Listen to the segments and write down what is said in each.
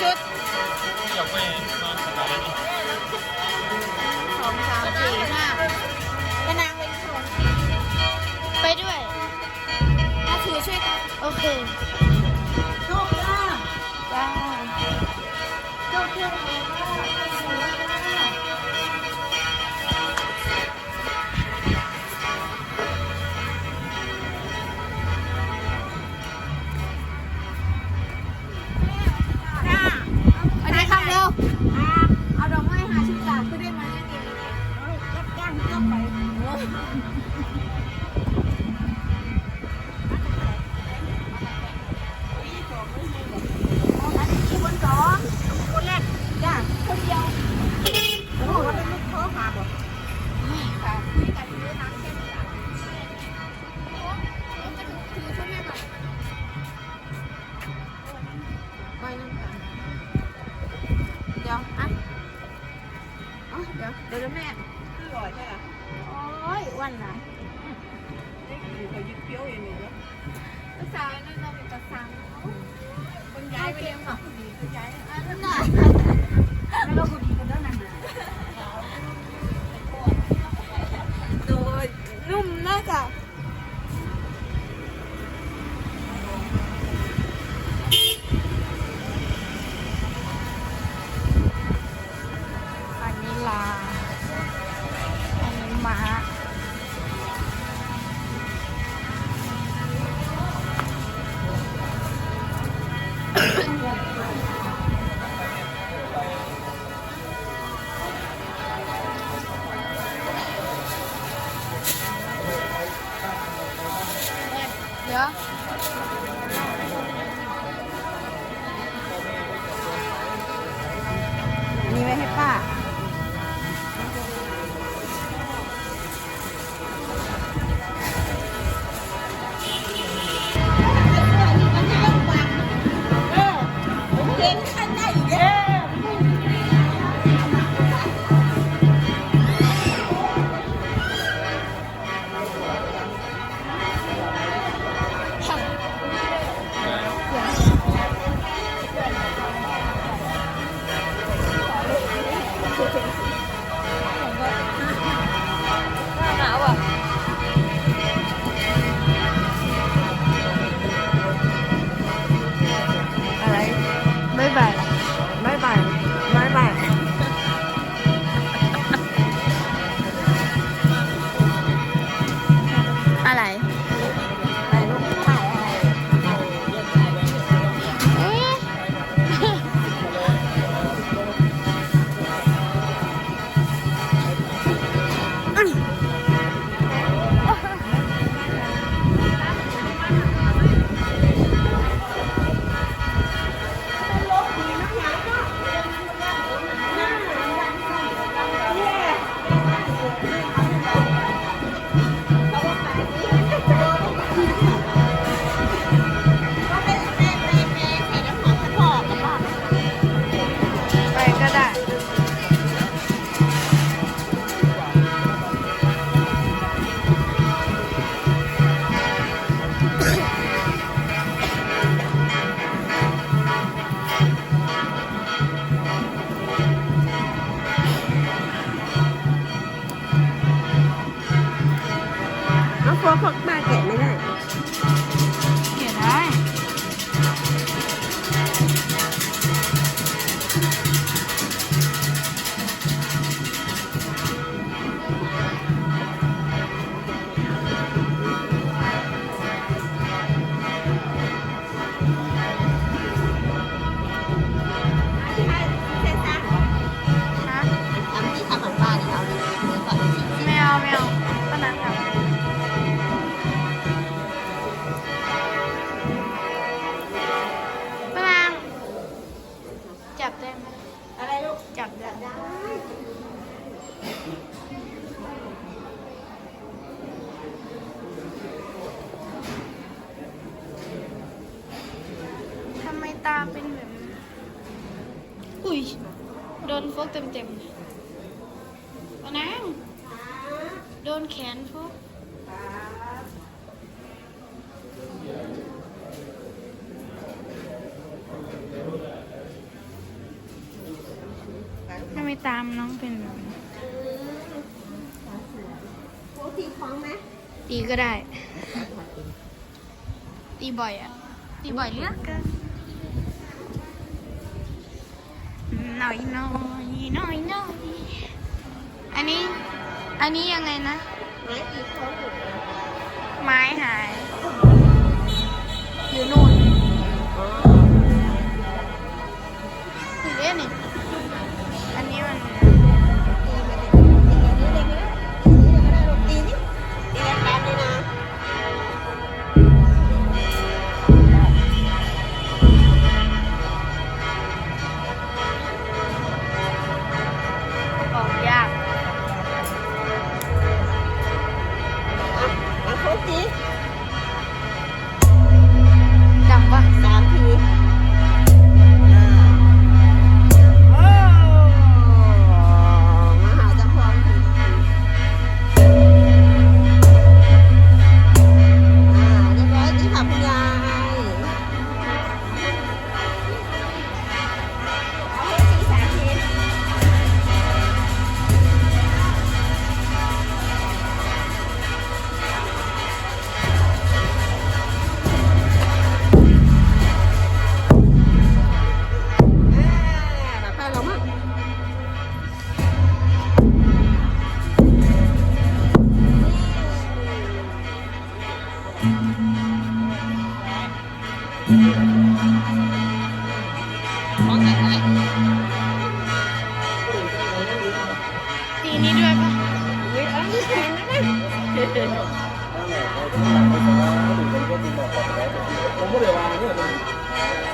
ชุดอยากไปนอนสบายนี่สองสามสี่ห้าก็นางไปชมไปด้วยถ้าถือช่วยกัน โอเคโชคจ้าจ้าโชคเเดี๋ยวเดี๋ยวแม่อร่อยใช่ไหมโอ้ยอ้วันไหนอยู่กับยึดเปี้ยวเองเลยภาษานั่นเราเป็นภาษาคนย้ายไปเลี้ยงหมาคนดีคนย้ายอันนั้นน่ะแล้วเราคนดีคนนั้นน่ะ ม้า น้อ ป้านางโดนแขนฟกทำไมตามน้องเป็นแบบนี้โอ้ตีคล้องไหมตีก็ได้ ตีบ่อยอะตีบ่อยเหลือกเกินหน่อยหน่อยหน่อยหน่อย อันนี้ อันนี้ยังไงนะ ไม้ตีคล้องอยู่ไม้หาย อยู่นู่นถึงเอ๊ะนี่อัน อ่ เ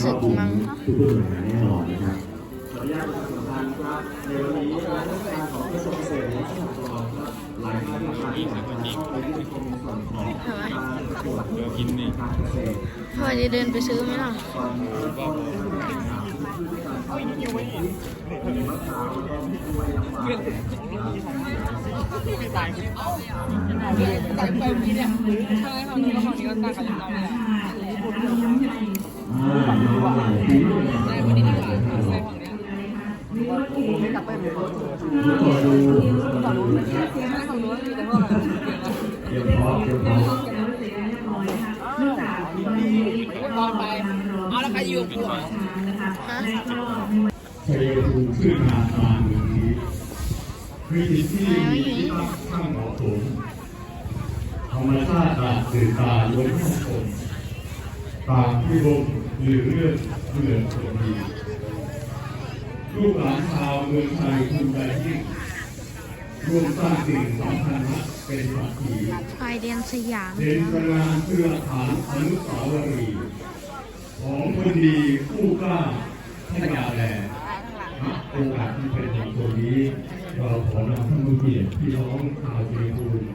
ช่วงก็ชอบทุกหน่วยงานแน่นอนนะครับขออนุญาตประชาสัมพันธ์ครับในวันนี้รับราชการของกระทรวงเกษตรและสหกรณ์ครับหลายท่านนะครับที่เข้าไปยื่นชมในส่วนของการประกวดเดี๋ยวกินนี่การเกษตรพ่อจะเดินไปซื้อไหมล่ะเมื่อาแล้วใครอยู่หัวนะคะและ ก็ในวันชัยภูมิขึ้นมาตามเมืองนี้คือสิ่งที่มีที่ตั้งข้างเหมาะสมธรรมชาติต่างสื่อตาล้วนเข้ามต่างที่ลง หรือเรื่องเมืองคนดีลูกหลานชาวเมืองไทยภูมิใจยิ่งร่วมสร้างสิ่งสำคัญเป็นสักขีพายเดียนสยามเป็นพลังเพื่อฐานอนุสาวรีย์ของคนดีผู้กล้าให้กาแลณโอกาสที่เป็นของตัวนี้เราขอนำท่านผู้เกียรติพี่น้องชาวเชียงภูมิ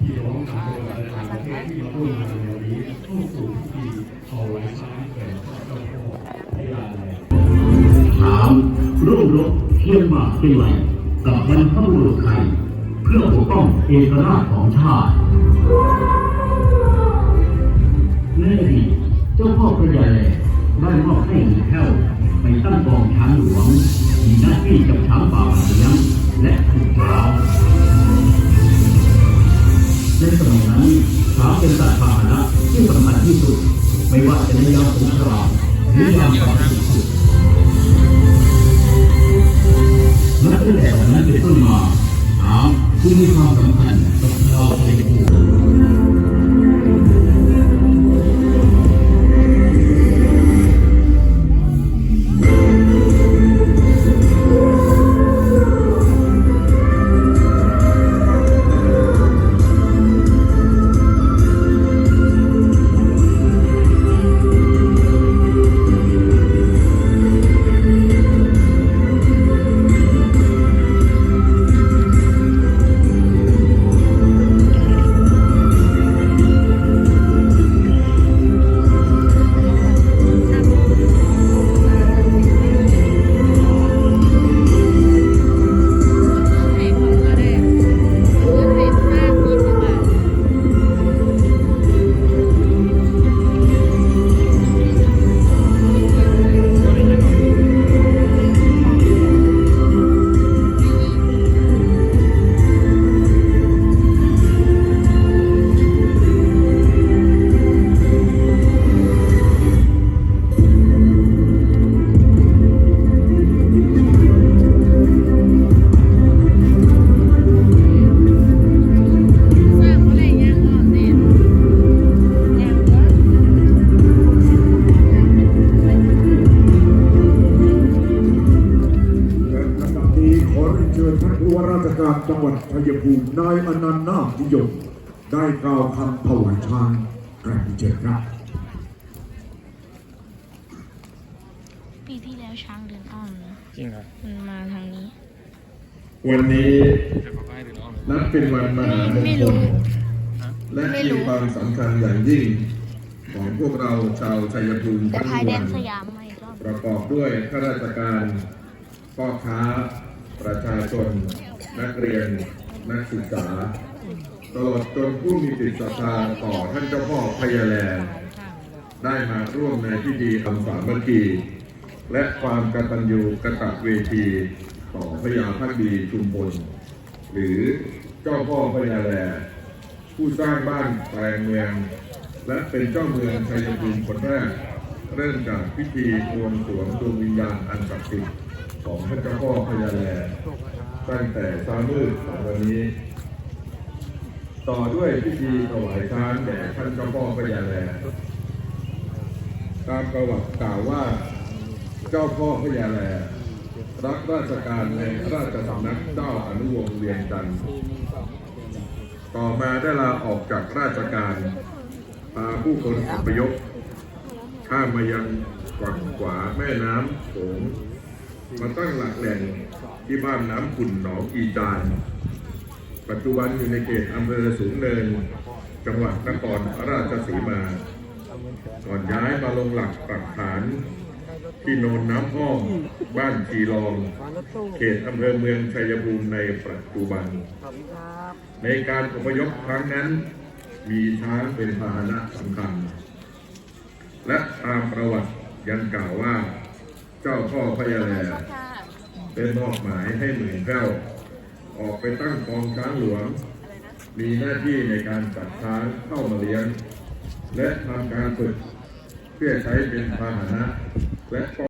พี่น้องชาวจังหวัดและต่างประเทศที่มาร่วมงานในวันนี้เข้าสู่พิธีเอาไว้ช้างแก่เจ้าพ่อให้กาแลถามร่วมรบเคียงบ่าเคียงไหลกับบรรพบุรุษไทยเพื่อปกป้องเอกราชของชาติในอดีตเจ้าพ่อพระยาแลได้มอบให้หญิงแพ้วไปตั้งกองช้างหลวงมีหน้าที่จับช้างป่าเลี้ยงและฝึกเท้าง ในสมัยนั้นช้างเป็นสัตว์พาหนะที่สำคัญที่สุด ไม่ว่าจะในยามสงครามหรือยามความสุขนับตั้งแต่วันนั้นเป็นต้นมาถามผู้มีความสำคัญกับชาวไทยภูมิ ยภูมินายอนันต์นาคนิยมได้กล่าวคำถวายช้างกราบเชิญครับปีที่แล้วช้างเดินอ้อมนะจริงเหรอมันมาทางนี้ วันนี้เดี๋ยวเขาก็ให้ดูน้องเลยนับเป็นวันมหามงไม่ครู้ลและไม่มีรู้ความสำคัญอย่างยิ่ง ของพวกเราชาวชัยภูมิแต่ทั้งพายมแดวลนสยามมาอีกรอบประกอบด้วยข้าราชการพ่อค้าประชาชน นักเรียน นักศึกษา ตลอดจนผู้มีจิตศรัทธาต่อท่านเจ้าพ่อพญาแลได้มาร่วมในพิธีทำสามัคคีและความกตัญญูกตเวที ต่อพระยาพักดีชุมพลหรือเจ้าพ่อพญาแล ผู้สร้างบ้านแปลงเมือง และเป็นเจ้าเมืองชัยภูมิคนแรก เริ่มจากพิธีบวงสรวงดวงวิญญาณอันศักดิ์สิทธิ์ของพระเจ้าพ่อพญาแล ตั้งแต่เช้ามืดของวันนี้ ต่อด้วยพิธีถวายช้างแด่ท่านเจ้าพ่อพญาแลตามประวัติกล่าวว่าเจ้าพ่อพญาแลรับราชการในราชสำนักเจ้าอนุวงศ์เวียงจันทร์ต่อมาได้ลาออกจากราชการพาผู้คนอพยพข้ามมายังฝั่งขวาแม่น้ำโขงมาตั้งหลักแหล่ง ที่บ้านน้ำขุ่นหนองอีจาน ปัจจุบันอยู่ในเขตอำเภอสูงเนิน จังหวัดนครราชสีมา ก่อนย้ายมาลงหลักปักฐาน ที่โนนน้ำห้องบ้านชีรอง เขตอำเภอเมืองชัยภูมิในปัจจุบัน ในการอพยพครั้งนั้น มีช้างเป็นพาหนะสำคัญ และตามประวัติยังกล่าวว่า เจ้าพ่อพญาแล ได้มอบหมายให้หมื่นแก้วออกไปตั้งกองช้างหลวง มีหน้าที่ในการจัดช้างเข้ามาเลี้ยง และทำการฝึกเพื่อใช้เป็นพาหนะและป้อง